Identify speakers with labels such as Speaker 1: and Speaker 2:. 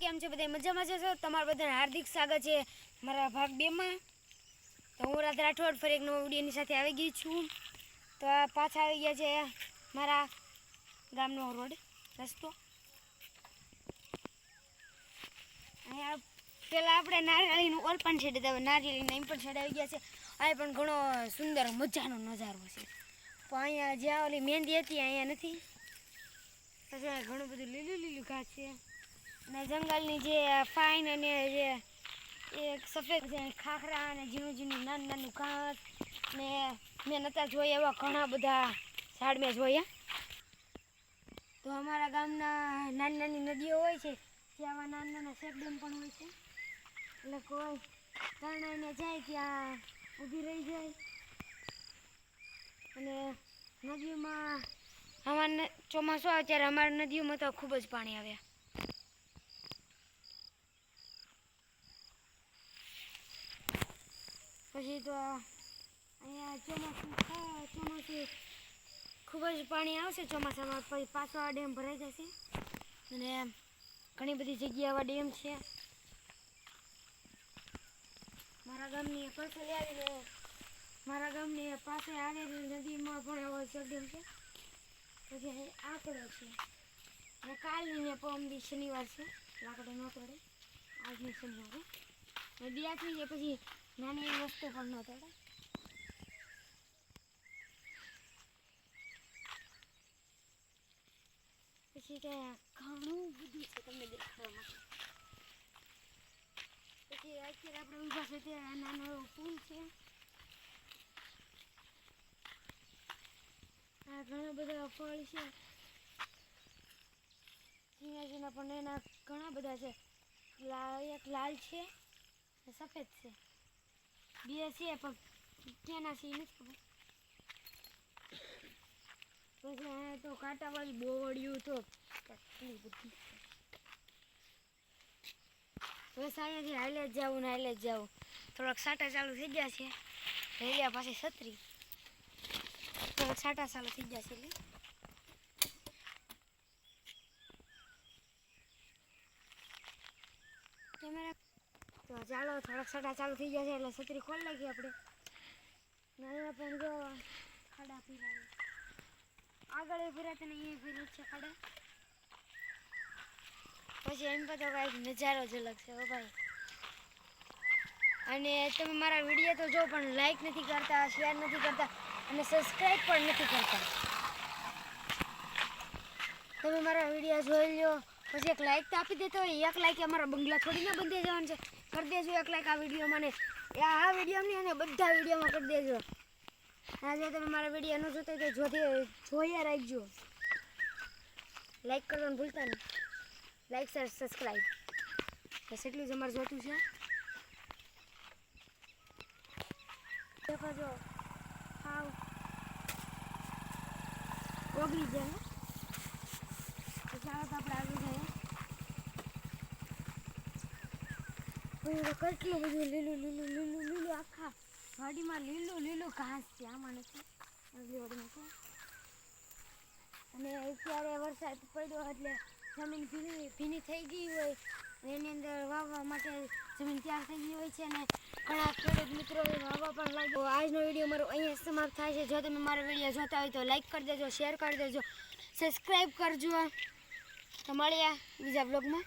Speaker 1: કેમ છે બધા મજામાં છે છો તમારું બધાને હાર્દિક સ્વાગત છે મારા ભાગ બેમાં. તો હું રાત રાઠોડ ફરી એક નવા વિડીયોની સાથે આવી ગઈ છું. તો આ પાછા આવી ગયા છે મારા ગામનો રોડ, રસ્તો. અહીંયા પેલા આપણે નારિયેળીનું ઓલ પણ છેડે હવે નારિયેળીના એમ પણ છેડે આવી ગયા છે. અહીં પણ ઘણો સુંદર મજાનો નજારો છે. પણ અહીંયા જ્યાં ઓલી મહેંદી હતી, અહીંયા નથી. પછી ઘણું બધું લીલું લીલું ઘાસ છે. અને જંગલની જે ફાઇન અને જે એક સફેદ ખાખરા અને ઝીણું ઝીણું, નાનું નાનું ઘાસ ને મેં નતા જોયા એવા ઘણા બધા ઝાડ મેં જોયા. તો અમારા ગામના નાની નાની નદીઓ હોય છે, ત્યાં આવા નાના નાના શેકડેમ પણ હોય છે. એટલે કોઈ તરણાઈને જાય ત્યાં ઊભી રહી જાય. અને નદીમાં અમારા ચોમાસું આવે ત્યારે અમારી નદીઓમાં તો ખૂબ જ પાણી આવે. પછી તો અહીંયા ચોમાસું ચોમાસું ખૂબ જ પાણી આવશે. ચોમાસામાં પછી પાછો આ ડેમ ભરાઈ જશે. અને ઘણી બધી જગ્યાએ આવા ડેમ છે. મારા ગામની ફસલ આવીને, મારા ગામની પાસે આવેલી નદીમાં પણ આવો ડેમ છે. પછી અહીં આંકડો છે. અને કાલની ને પરમદી શનિવાર છે. લાકડો ન પડે. આજની શનિવારે. નદી આખી પછી નાની વસ્તુ પણ ન પછી ત્યાં ઘણું બધું છે તમને દેખાડવા પછી અત્યારે આપણે ઊભા છે છે. આ ઘણા બધા ફળ છે. ઝીણા પણ એના ઘણા બધા છે. એક લાલ છે સફેદ છે. બે છે પણ ક્યાંના છે નથી ખબર પછી અહીંયા તો કાંટાવાળી બોવડિયું તો કેટલી બધી બસ અહીંયાથી હાલે જ જાવું ને હાલે જ જવું થોડાક સાટા ચાલુ થઈ ગયા છે રેલિયા પાસે છત્રી થોડાક સાટા ચાલુ થઈ ગયા છે એટલે કેમેરા તો ચાલો, થોડાક સાડા ચાલુ થઈ જશે એટલે છત્રી ખોલી નાખી આપણે. નાના પણ જો ખાડા પીરા આગળ એ ફેરા તને એ ફેરી છે ખાડા. પછી એમ તો કાંઈક નજારો જ અલગ છે ઓ ભાઈ. અને તમે મારા વીડિયો તો જો પણ લાઈક નથી કરતા શેર નથી કરતા અને સબસ્ક્રાઈબ પણ નથી કરતા. તમે મારા વીડિયો જોઈ લો પછી એક લાઈક તો આપી દેતો હોય. એક લાઈક અમારા બંગલા થોડી ના બંધ જવાનું છે. કરી દેજો એક લાઈક આ વીડિયો મને. આ વીડિયો નહીં અને બધા વિડીયોમાં કરી દેજો. આજે તમે મારા વીડિયો ન જોતા તો જોતી જોયા રાખજો. લાઈક કરવાનું ભૂલતા નહીં. લાઈક સર સબસ્ક્રાઈબ બસ એટલું જ અમારે જોતું છે. દેખો જો હાવ. ઓગળી જાય હો. તો ચાલો તો આપણે આવી જઈએ અહીં તો વરસાદ પડ્યો એટલે જમીન ભીની થઈ ગઈ હોય. એની અંદર વાવવા માટે જમીન તૈયાર થઈ ગઈ હોય છે અને ઘણા ખેડૂત મિત્રો વાવવા પણ લાગ્યો. આજનો વીડિયો મારો અહીંયા સમાપ્ત થાય છે. જો તમે મારો વીડિયો જોતા હોય તો લાઈક કરી દેજો શેર કરી દેજો સબસ્ક્રાઈબ કરજો. તો મળીએ બીજા બ્લોગમાં